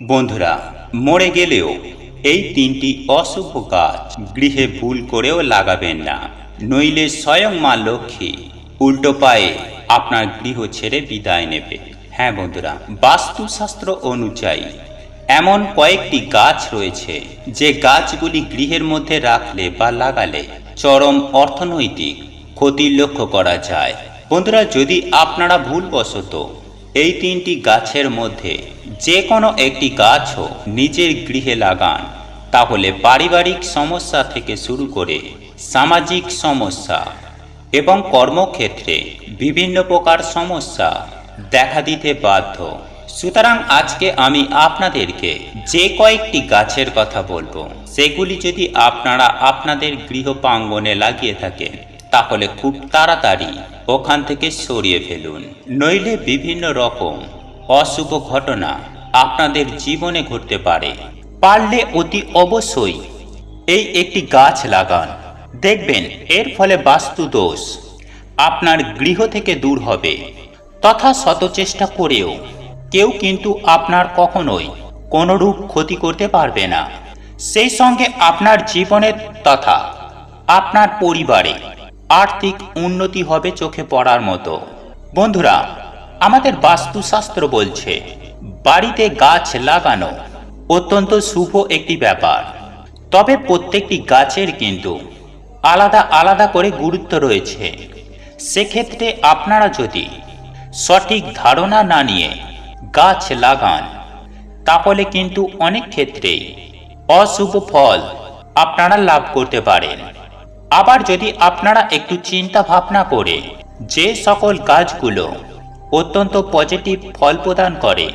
বন্ধুরা, মরে গেলেও এই তিনটি অশুভ গাছ গৃহে ভুল করেও লাগাবেন না। নইলে স্বয়ং মা লক্ষ্মী উল্টো পায়ে আপনার গৃহ ছেড়ে বিদায় নেবে। হ্যাঁ বন্ধুরা, বাস্তুশাস্ত্র অনুযায়ী এমন কয়েকটি গাছ রয়েছে যে গাছগুলি গৃহের মধ্যে রাখলে বা লাগালে চরম অর্থনৈতিক ক্ষতির লক্ষ্য করা যায়। বন্ধুরা, যদি আপনারা ভুলবশত এই তিনটি গাছের মধ্যে যে কোনো একটি গাছও নিজের গৃহে লাগান, তাহলে পারিবারিক সমস্যা থেকে শুরু করে সামাজিক সমস্যা এবং কর্মক্ষেত্রে বিভিন্ন প্রকার সমস্যা দেখা দিতে বাধ্য। সুতরাং আজকে আমি আপনাদেরকে যে কয়েকটি গাছের কথা বলব, সেগুলি যদি আপনারা আপনাদের গৃহ প্রাঙ্গণে লাগিয়ে থাকেন, তাহলে খুব তাড়াতাড়ি ওখান থেকে সরিয়ে ফেলুন। নইলে বিভিন্ন রকম অশুভ ঘটনা আপনাদের জীবনে ঘটতে পারে। পারলে অতি অবশ্যই এই একটি গাছ লাগান। দেখবেন এর ফলে বাস্তু দোষ আপনার গৃহ থেকে দূর হবে। তথা শত করেও কেউ কিন্তু আপনার কখনোই কোনরূপ ক্ষতি করতে পারবে না। সেই সঙ্গে আপনার জীবনের তথা আপনার পরিবারে আর্থিক উন্নতি হবে চোখে পড়ার মতো। বন্ধুরা আমাদের বাস্তুশাস্ত্র বলছে, বাড়িতে গাছ লাগানো অত্যন্ত শুভ একটি ব্যাপার। তবে প্রত্যেকটি গাছের কিন্তু আলাদা আলাদা করে গুরুত্ব রয়েছে। সেক্ষেত্রে আপনারা যদি সঠিক ধারণা না নিয়ে গাছ লাগান, তাহলে কিন্তু অনেক ক্ষেত্রেই অশুভ ফল আপনারা লাভ করতে পারেন। আবার যদি আপনারা একটু চিন্তা ভাবনা করে যে সকল গাছগুলো অত্যন্ত পজিটিভ ফল প্রদান করে।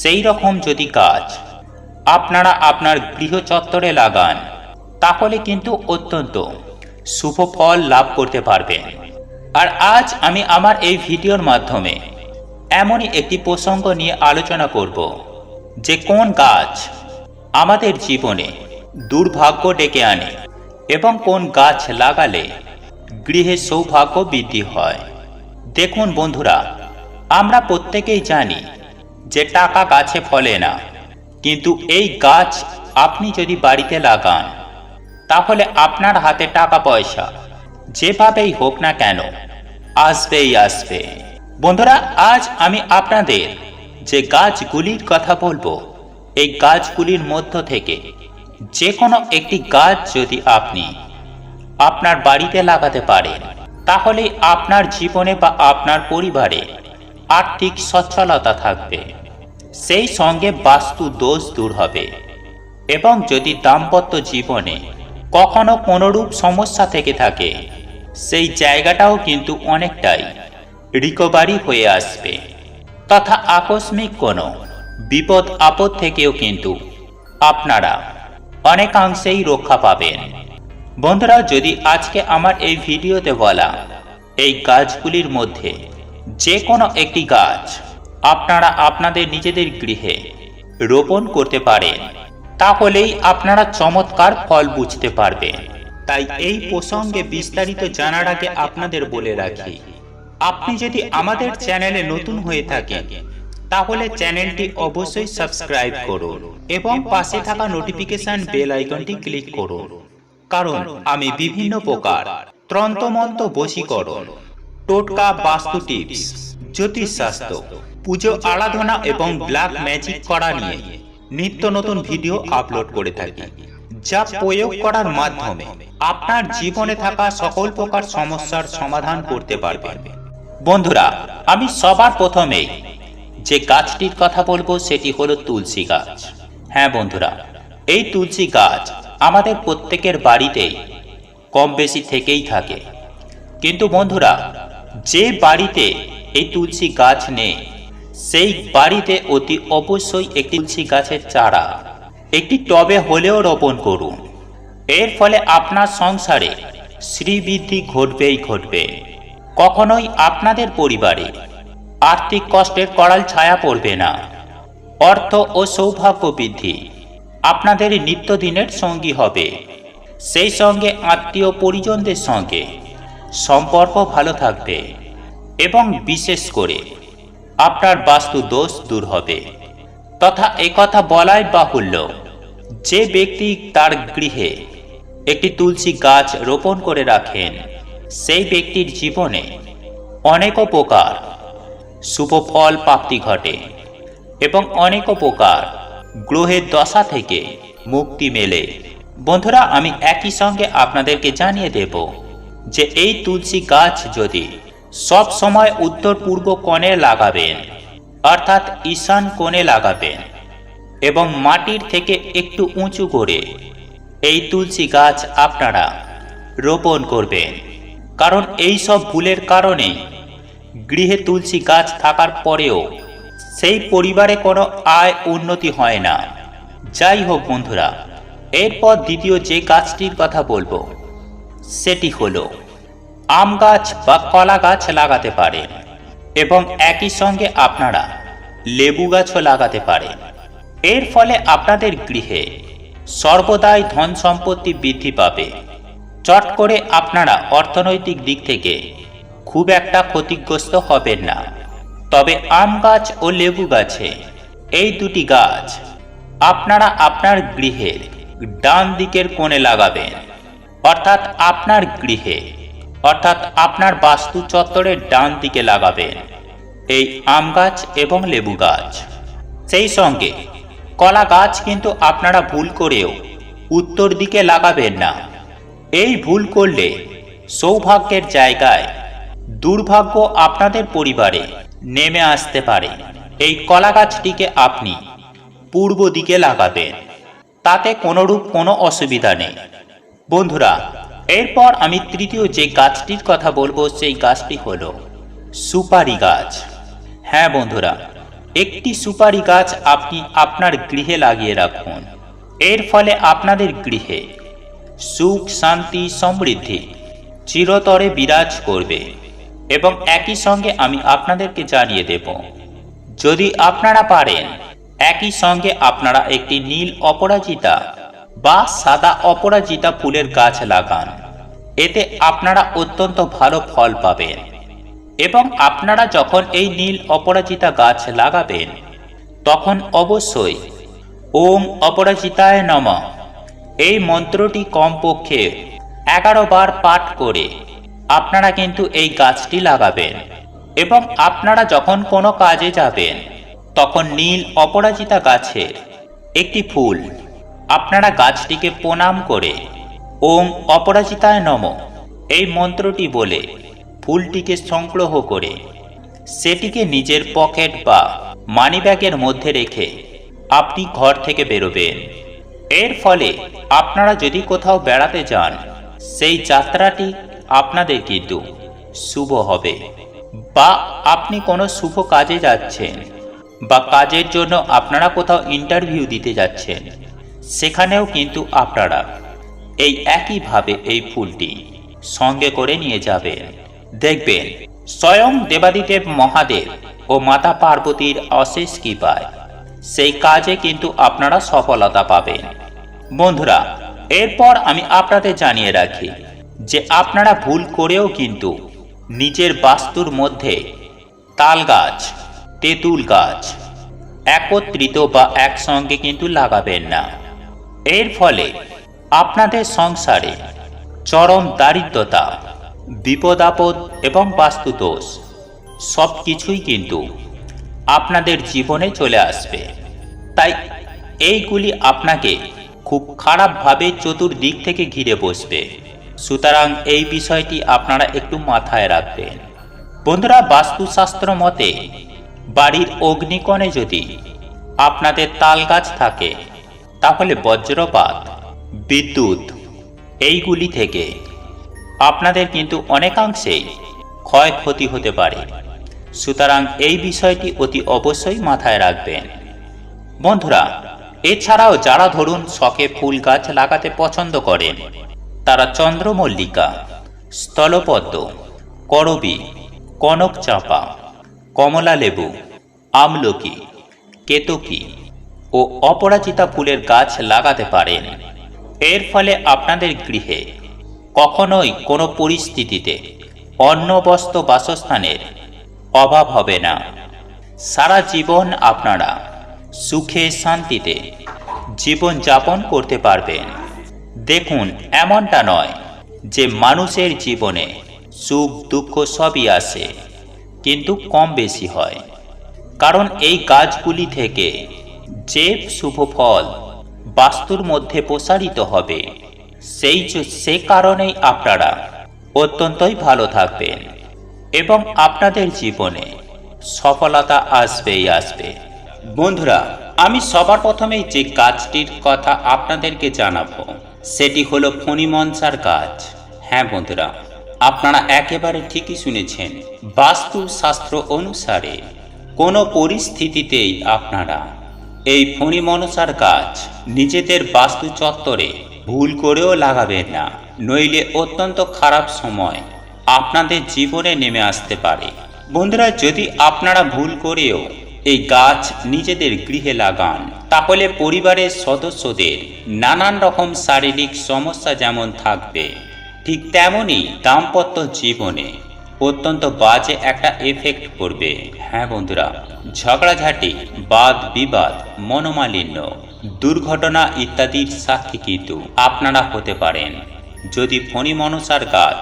সেই রকম যদি গাছ আপনারা আপনার গৃহ চত্বরে লাগান, তাহলে কিন্তু অত্যন্ত শুভ ফল লাভ করতে পারবেন। আর আজ আমি আমার এই ভিডিওর মাধ্যমে এমনই একটি প্রসঙ্গ নিয়ে আলোচনা করব, যে কোন গাছ আমাদের জীবনে দুর্ভাগ্য ডেকে আনে এবং কোন গাছ লাগালে গৃহে সৌভাগ্য বৃদ্ধি হয়। দেখুন বন্ধুরা আমরা প্রত্যেকেই জানি যে টাকা গাছে ফলে না। কিন্তু এই গাছ আপনি যদি বাড়িতে লাগান, তাহলে আপনার হাতে টাকা পয়সা যেভাবেই হোক না কেন, আসবেই আসবে। বন্ধুরা, আজ আমি আপনাদের যে গাছগুলির কথা বলব, এই গাছগুলির মধ্য থেকে যে কোনো একটি গাছ যদি আপনি আপনার বাড়িতে লাগাতে পারেন, তাহলে আপনার জীবনে বা আপনার পরিবারে আর্থিক সচ্ছলতা থাকবে। সেই সঙ্গে বাস্তু দোষ দূর হবে। এবং যদি দাম্পত্য জীবনে কখনো কোনোরূপ সমস্যা থেকে থাকে, সেই জায়গাটাও কিন্তু অনেকটাই রিকভারি হয়ে আসবে। তথা আকস্মিক কোনো বিপদ আপদ থেকেও কিন্তু আপনারা অনেকাংশেই রক্ষা পাবেন। বন্ধুরা, যদি আজকে আমার এই ভিডিওতে বলা এই গাছগুলির মধ্যে যে কোনো একটি গাছ আপনারা আপনাদের নিজেদের গৃহে রোপণ করতে পারেন। তাহলেই আপনারা চমৎকার ফল বুঝতে পারবেন। তাই এই প্রসঙ্গে বিস্তারিত জানার আগে আপনাদের বলে রাখি, আপনি যদি আমাদের চ্যানেলে নতুন হয়ে থাকেন, তাহলে চ্যানেলটি অবশ্যই সাবস্ক্রাইব করুন এবং পাশে থাকা নোটিফিকেশন বেল আইকনটি ক্লিক করুন। কারণ আমি বিভিন্ন প্রকার ত্রন্তমন্ত বশীকরণ টোটকা বাস্তু টিপস জ্যোতিষশাস্ত্র, পুজো আরাধনা এবং ব্ল্যাক ম্যাজিক করা নিয়ে নিত্য নতুন ভিডিও আপলোড করে থাকি, যা প্রয়োগ করার মাধ্যমে আপনার জীবনে থাকা সকল প্রকার সমস্যার সমাধান করতে পারবেন। বন্ধুরা, আমি সবার প্রথমেই যে গাছটির কথা বলব, সেটি হলো তুলসী গাছ। হ্যাঁ বন্ধুরা, এই তুলসী গাছ আমাদের প্রত্যেকের বাড়িতেই কম বেশি থেকেই থাকে। কিন্তু বন্ধুরা যে বাড়িতে এই তুলসী গাছ নেই, সেই বাড়িতে অতি অবশ্যই একটি তুলসী গাছের চারা, একটি টবে হলেও রোপণ করুন। এর ফলে আপনার সংসারে শ্রীবৃদ্ধি ঘটবেই ঘটবে। কখনোই আপনাদের পরিবারে আর্থিক কষ্টের করাল ছায়া পড়বে না। অর্থ ও সৌভাগ্য বৃদ্ধি আপনাদের নিত্যদিনের সঙ্গী হবে। সেই সঙ্গে আত্মীয় পরিজনদের সঙ্গে সম্পর্ক ভালো থাকবে এবং বিশেষ করে আপনার বাস্তু দোষ দূর হবে। তথা কথা বলাই বাহুল্য, যে ব্যক্তি তার গৃহে একটি তুলসী গাছ রোপণ করে রাখেন, সেই ব্যক্তির জীবনে অনেক প্রকার শুভ ফল প্রাপ্তি ঘটে এবং অনেক প্রকার গ্রহের দশা থেকে মুক্তি মেলে। বন্ধুরা, আমি একই সঙ্গে আপনাদেরকে জানিয়ে দেব যে এই তুলসী গাছ যদি সব সময় উত্তর পূর্ব কোণে লাগাবেন, অর্থাৎ ঈশান কোণে লাগাবেন, এবং মাটির থেকে একটু উঁচু করে এই তুলসী গাছ আপনারা রোপণ করবেন। কারণ এই সব ভুলের কারণেই গৃহে তুলসী গাছ থাকার পরেও সেই পরিবারে কোনো আয় উন্নতি হয় না। যাই হোক বন্ধুরা, এরপর দ্বিতীয় যে গাছটির কথা বলব সেটি হলো, আম গাছ বা কলা গাছ লাগাতে পারেন এবং একই সঙ্গে আপনারা লেবু গাছও লাগাতে পারেন এর ফলে আপনাদের গৃহে সর্বদাই ধন সম্পত্তি বৃদ্ধি পাবে। চট করে আপনারা অর্থনৈতিক দিক থেকে খুব একটা ক্ষতিগ্রস্ত হবেন না। তবে আম গাছ ও লেবু গাছে এই দুটি গাছ আপনারা আপনার গৃহের ডান দিকের কোণে লাগাবেন। অর্থাৎ আপনার গৃহে, অর্থাৎ আপনার বাস্তু চত্বরের ডান দিকে লাগাবেন এই আম গাছ এবং লেবু গাছ। সেই সঙ্গে কলা গাছ কিন্তু আপনারা ভুল করেও উত্তর দিকে লাগাবেন না। এই ভুল করলে সৌভাগ্যের জায়গায় দুর্ভাগ্য আপনাদের পরিবারে নেমে আসতে পারে। এই কলা গাছটিকে আপনি পূর্ব দিকে লাগাবেন। তাতে কোনোরূপ কোনো অসুবিধা নেই। বন্ধুরা, এরপর আমি তৃতীয় যে গাছটির কথা বলব, সেই গাছটি হল সুপারি গাছ। হ্যাঁ বন্ধুরা, একটি সুপারি গাছ আপনি আপনার গৃহে লাগিয়ে রাখুন। এর ফলে আপনাদের গৃহে সুখ, শান্তি, সমৃদ্ধি চিরতরে বিরাজ করবে। এবং একই সঙ্গে আমি আপনাদেরকে জানিয়ে দেব, যদি আপনারা পারেন, একই সঙ্গে আপনারা একটি নীল অপরাজিতা বা সাদা অপরাজিতা ফুলের গাছ লাগান। এতে আপনারা অত্যন্ত ভালো ফল পাবেন। এবং আপনারা যখন এই নীল অপরাজিতা গাছ লাগাবেন, তখন অবশ্যই ওম অপরাজিতায় নম। এই মন্ত্রটি কমপক্ষে এগারো বার পাঠ করে আপনারা কিন্তু এই গাছটি লাগাবেন। এবং আপনারা যখন কোনো কাজে যাবেন, তখন নীল অপরাজিতা গাছের একটি ফুল আপনারা গাছটিকে প্রণাম করে, ওম অপরাজিতায় নম। এই মন্ত্রটি বলে ফুলটিকে সংগ্রহ করে, সেটিকে নিজের পকেট বা মানিব্যাগের মধ্যে রেখে আপনি ঘর থেকে বেরোবেন। এর ফলে আপনারা যদি কোথাও বেড়াতে যান, সেই যাত্রাটি আপনাদের কিন্তু শুভ হবে। বা আপনি কোনো শুভ কাজে যাচ্ছেন বা কাজের জন্য আপনারা কোথাও ইন্টারভিউ দিতে যাচ্ছেন সেখানেও কিন্তু আপনারা এই একইভাবে এই ফুলটি সঙ্গে করে নিয়ে যাবেন। দেখবেন, স্বয়ং দেবাদিদেব মহাদেব ও মাতা পার্বতীর অশেষ কৃপায় সেই কাজে কিন্তু আপনারা সফলতা পাবেন। বন্ধুরা, এরপর আমি আপনাদের জানিয়ে রাখি যে আপনারা ভুল করেও কিন্তু নিজের বাস্তুর মধ্যে তাল গাছ, তেঁতুল গাছ একত্রিত বা একসঙ্গে কিন্তু লাগাবেন না। এর ফলে আপনাদের সংসারে চরম দারিদ্রতা বিপদ আপদ এবং বাস্তুদোষ সব কিছুই কিন্তু আপনাদের জীবনে চলে আসবে। তাই এইগুলি আপনাকে খুব খারাপভাবে চতুর্দিক থেকে ঘিরে বসবে। সুতরাং এই বিষয়টি আপনারা একটু মাথায় রাখবেন। বন্ধুরা, বাস্তুশাস্ত্র মতে বাড়ির অগ্নিকণে যদি আপনাদের তাল গাছ থাকে তাহলে বজ্রপাত, বিদ্যুৎ, এইগুলি থেকে আপনাদের কিন্তু অনেকাংশেই ক্ষয়ক্ষতি হতে পারে। সুতরাং এই বিষয়টি অতি অবশ্যই মাথায় রাখবেন। বন্ধুরা, এছাড়াও যারা ধরুন শখে ফুল গাছ লাগাতে পছন্দ করেন, তারা চন্দ্রমল্লিকা, স্থলপদ্ম, করবী কনক চাঁপা কমলা লেবু আমলকি, কেতকী ও অপরাজিতা ফুলের গাছ লাগাতে পারেন। এর ফলে আপনাদের গৃহে কখনোই কোনো পরিস্থিতিতে অন্ন বস্ত্র বাসস্থানের অভাব হবে না। সারা জীবন আপনারা সুখে শান্তিতে জীবন যাপন করতে পারবেন। দেখুন, এমনটা নয় যে মানুষের জীবনে সুখ, দুঃখ সবই আসে, কিন্তু কম বেশি হয়। কারণ এই গাছগুলি থেকে যে শুভ ফল। বাস্তুর মধ্যে প্রসারিত হবে। সেই সে কারণেই আপনারা অত্যন্তই ভালো থাকবেন। এবং আপনাদের জীবনে সফলতা আসবেই আসবে। বন্ধুরা, আমি সবার প্রথমেই যে গাছটির কথা আপনাদেরকে জানাব, সেটি হলো ফণিমনসার গাছ হ্যাঁ বন্ধুরা, আপনারা একেবারে ঠিকই শুনেছেন বাস্তু শাস্ত্র অনুসারে কোনো পরিস্থিতিতেই আপনারা এই ফণিমনসার গাছ নিজেদের বাস্তু চত্বরে ভুল করেও লাগাবেন না, নইলে অত্যন্ত খারাপ সময় আপনাদের জীবনে নেমে আসতে পারে। বন্ধুরা, যদি আপনারা ভুল করেও এই গাছ নিজেদের গৃহে লাগান, তাহলে পরিবারের সদস্যদের নানান রকম শারীরিক সমস্যা যেমন থাকবে, ঠিক তেমনই দাম্পত্য জীবনে অত্যন্ত বাজে একটা এফেক্ট পড়বে। হ্যাঁ বন্ধুরা, ঝগড়াঝাটি, বাদ বিবাদ, মনোমালিন্য, দুর্ঘটনা ইত্যাদির সাক্ষী কিন্তু আপনারা হতে পারেন। যদি ফণি মনসার গাছ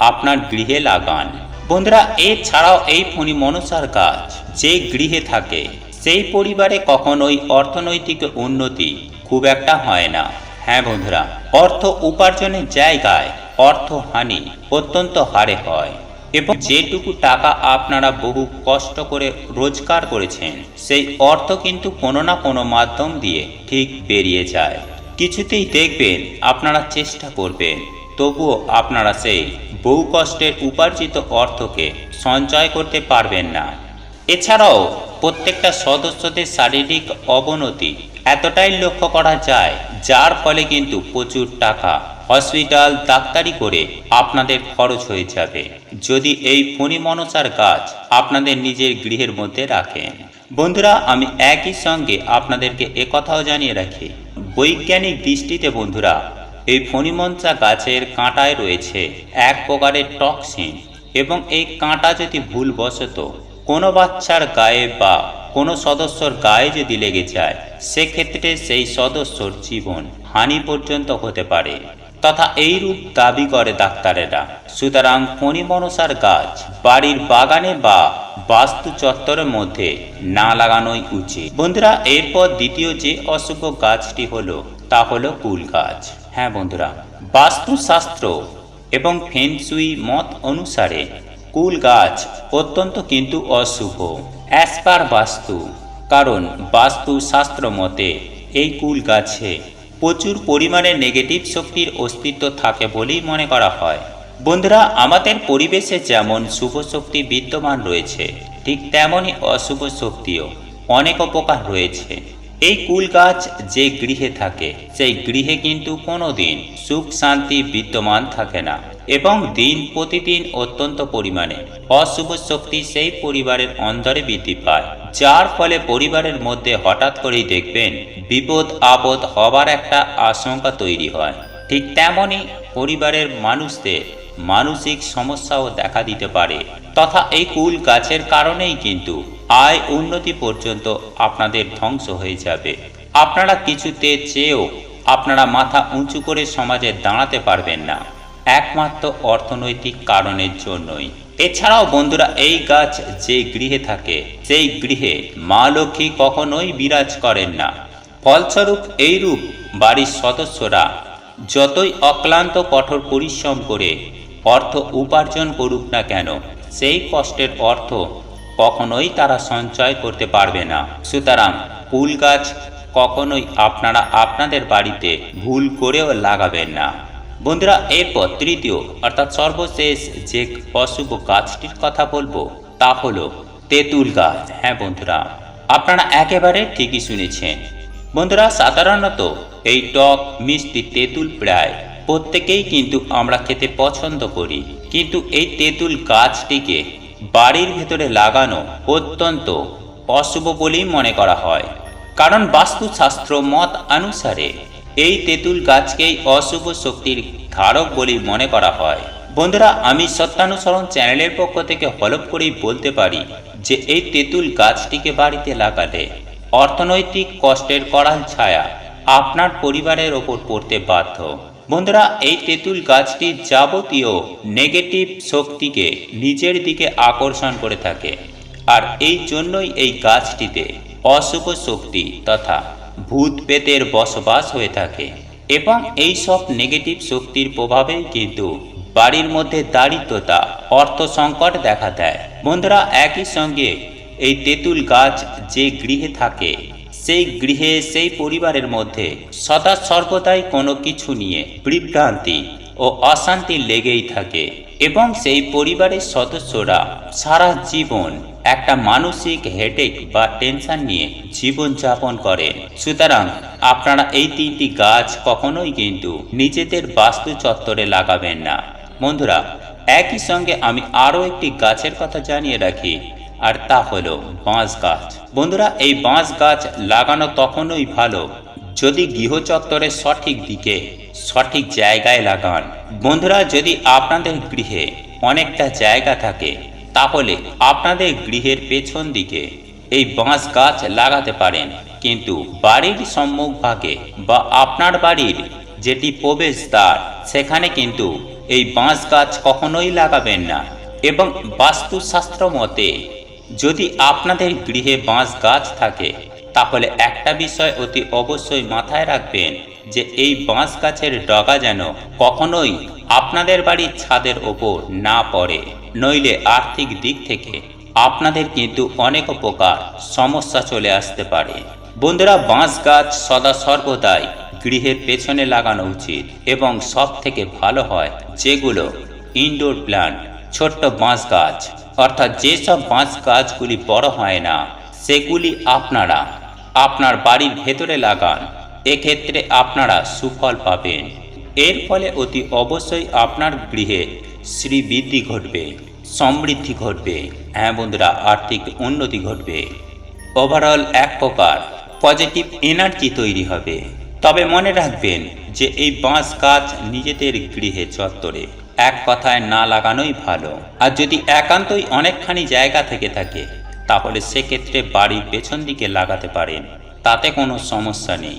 আপনার গৃহে লাগান, বন্ধুরা, এছাড়াও এই ফণি মনসার গাছ যে গৃহে থাকে, সেই পরিবারে কখনোই অর্থনৈতিক উন্নতি খুব একটা হয় না। হ্যাঁ বন্ধুরা, অর্থ উপার্জনের জায়গায় অর্থহানি অত্যন্ত হারে হয়। এবং যেটুকু টাকা আপনারা বহু কষ্ট করে রোজগার করেছেন, সেই অর্থ কিন্তু কোনো না কোনো মাধ্যম দিয়ে ঠিক বেরিয়ে যায়। কিছুতেই দেখবেন আপনারা চেষ্টা করবেন, তবুও আপনারা সেই বহু কষ্টের উপার্জিত অর্থকে সঞ্চয় করতে পারবেন না। এছাড়াও প্রত্যেকটা সদস্যদের শারীরিক অবনতি এতটাই লক্ষ্য করা যায়, যার ফলে কিন্তু প্রচুর টাকা হসপিটাল ডাক্তারি করে আপনাদের খরচ হয়ে যাবে। যদি এই ফণি মনসার গাছ আপনাদের নিজের গৃহের মধ্যে রাখেন। বন্ধুরা, আমি একই সঙ্গে আপনাদেরকে একথাও জানিয়ে রাখি। বৈজ্ঞানিক দৃষ্টিতে বন্ধুরা, এই ফণিমনসা গাছের কাঁটায় রয়েছে এক প্রকারের টক্সিন এবং এই কাঁটা যদি ভুলবশত কোনো বাচ্চার গায়ে বা কোনো সদস্যর গায়ে যদি লেগে যায়, সেক্ষেত্রে সেই সদস্যর জীবন হানি পর্যন্ত হতে পারে। তথা এইরূপ দাবি করে ডাক্তারেরা। সুতরাং ফণিমনসার গাছ বাড়ির বাগানে বা বাস্তু চত্বরের মধ্যে না লাগানোই উচিত। বন্ধুরা, এরপর দ্বিতীয় যে অশুভ গাছটি হলো, তা হলো কুল গাছ। হ্যাঁ বন্ধুরা, বাস্তুশাস্ত্র এবং ফেনসুই মত অনুসারে কুল গাছ অত্যন্ত কিন্তু অশুভ অ্যাসপার বাস্তু। কারণ বাস্তুশাস্ত্র মতে এই কুল গাছে প্রচুর পরিমাণে নেগেটিভ শক্তির অস্তিত্ব থাকে বলেই মনে করা হয়। বন্ধুরা, আমাদের পরিবেশে যেমন শুভ শক্তি বিদ্যমান রয়েছে, ঠিক তেমনই অশুভ শক্তিও অনেক উপকার রয়েছে। এই কুল গাছ যে গৃহে থাকে, সেই গৃহে কিন্তু কোনো দিন সুখ, শান্তি, বিদ্যমান থাকে না। এবং দিন প্রতিদিন অত্যন্ত পরিমাণে। অশুভ শক্তি সেই পরিবারের অন্তরে বৃদ্ধি পায়, যার ফলে পরিবারের মধ্যে হঠাৎ করেই দেখবেন বিপদ আপদ হবার একটা আশঙ্কা তৈরি হয়। ঠিক তেমনই পরিবারের মানুষদের মানসিক সমস্যাও দেখা দিতে পারে তথা এই কুল গাছের কারণেই কিন্তু আয় উন্নতি পর্যন্ত আপনাদের ধ্বংস হয়ে যাবে। আপনারা কিছুতে চেয়েও আপনারা মাথা উঁচু করে সমাজে দাঁড়াতে পারবেন না। একমাত্র অর্থনৈতিক কারণের জন্যই। এছাড়াও বন্ধুরা, এই গাছ যে গৃহে থাকে, সেই গৃহে মা লক্ষ্মী কখনোই বিরাজ করেন না। ফলস্বরূপ এইরূপ বাড়ির সদস্যরা যতই অক্লান্ত, কঠোর পরিশ্রম করে অর্থ উপার্জন করুক না কেন, সেই কষ্টের অর্থ কখনোই তারা সঞ্চয় করতে পারবে না। সুতরাং ফুল গাছ কখনোই আপনারা আপনাদের বাড়িতে ভুল করেও লাগাবেন না। বন্ধুরা, এরপর তৃতীয়, অর্থাৎ সর্বশেষ যে অশুভ গাছটির কথা বলব, তা হলো তেঁতুল গাছ। হ্যাঁ বন্ধুরা, আপনারা একেবারে ঠিকই শুনেছেন। বন্ধুরা, সাধারণত এই টক, মিষ্টি তেঁতুল প্রায় প্রত্যেকেই কিন্তু আমরা খেতে পছন্দ করি। কিন্তু এই তেঁতুল গাছটিকে বাড়ির ভেতরে লাগানো অত্যন্ত অশুভ বলেই মনে করা হয়। কারণ বাস্তুশাস্ত্র মত অনুসারে এই তেঁতুল গাছকেই অশুভ শক্তির ধারক বলে মনে করা হয়। বন্ধুরা, আমি সত্যানুসরণ চ্যানেলের পক্ষ থেকে হলপ করেই বলতে পারি যে, এই তেঁতুল গাছটিকে বাড়িতে লাগালে অর্থনৈতিক কষ্টের কড়াল ছায়া আপনার পরিবারের ওপর পড়তে বাধ্য। বন্ধুরা, এই তেঁতুল গাছটি যাবতীয় নেগেটিভ শক্তিকে নিজের দিকে আকর্ষণ করে থাকে। আর এই জন্যই এই গাছটিতে অশুভ শক্তি তথা ভূত পেতের বসবাস হয়ে থাকে এবং এই সব নেগেটিভ শক্তির প্রভাবেই কিন্তু বাড়ির মধ্যে দারিদ্রতা, অর্থ সংকট দেখা দেয়। বন্ধুরা, একই সঙ্গে এই তেঁতুল গাছ যে গৃহে থাকে, সেই গৃহে, সেই পরিবারের মধ্যে সদা সর্বদাই কোনো কিছু নিয়ে বিভ্রান্তি ও অশান্তি লেগেই থাকে এবং সেই পরিবারের সদস্যরা সারা জীবন একটা মানসিক হেডেক বা টেনশন নিয়ে জীবন যাপন করে। সুতরাং আপনারা এই তিনটি গাছ কখনোই কিন্তু নিজেদের বাস্তু চত্বরে লাগাবেন না। বন্ধুরা, একই সঙ্গে আমি আরও একটি গাছের কথা জানিয়ে রাখি, আর তা হলো বাঁশ গাছ। বন্ধুরা, এই বাঁশ গাছ লাগানো তখনই ভালো যদি গৃহচত্বরের সঠিক দিকে, সঠিক জায়গায় লাগান। বন্ধুরা, যদি আপনাদের গৃহে অনেকটা জায়গা থাকে তাহলে আপনাদের গৃহের পেছন দিকে এই বাঁশ গাছ লাগাতে পারেন। কিন্তু বাড়ির সম্মুখভাগে বা আপনার বাড়ির যেটি প্রবেশদ্বার, সেখানে কিন্তু এই বাঁশ গাছ কখনোই লাগাবেন না। এবং বাস্তুশাস্ত্র মতে, যদি আপনাদের গৃহে বাঁশ গাছ থাকে, তাহলে একটা বিষয় অতি অবশ্যই মাথায় রাখবেন যে এই বাঁশ গাছের ডগা যেন কখনোই আপনাদের বাড়ির ছাদের ওপর না পড়ে। নইলে আর্থিক দিক থেকে আপনাদের কিন্তু অনেক প্রকার সমস্যা চলে আসতে পারে। বন্ধুরা, বাঁশ গাছ সদা সর্বদাই গৃহের পেছনে লাগানো উচিত এবং সব থেকে ভালো হয় যেগুলো ইনডোর প্ল্যান্ট ছোট্ট বাঁশ গাছ। অর্থাৎ যেসব বাঁশ গাছগুলি বড় হয় না, সেগুলি আপনারা আপনার বাড়ির ভেতরে লাগান। এক্ষেত্রে আপনারা সুফল পাবেন। এর ফলে অতি অবশ্যই আপনার গৃহে শ্রীবৃদ্ধি ঘটবে, সমৃদ্ধি ঘটবে হ্যাঁ বন্ধুরা, আর্থিক উন্নতি ঘটবে। ওভারঅল এক প্রকার পজিটিভ এনার্জি তৈরি হবে। তবে মনে রাখবেন যে এই বাঁশ গাছ নিজেদের গৃহে চত্বরে, এক কথায় না লাগানোই ভালো। আর যদি একান্তই অনেকখানি জায়গা থেকে থাকে, তাহলে সেক্ষেত্রে বাড়ির পেছন দিকে লাগাতে পারেন, তাতে কোনো সমস্যা নেই।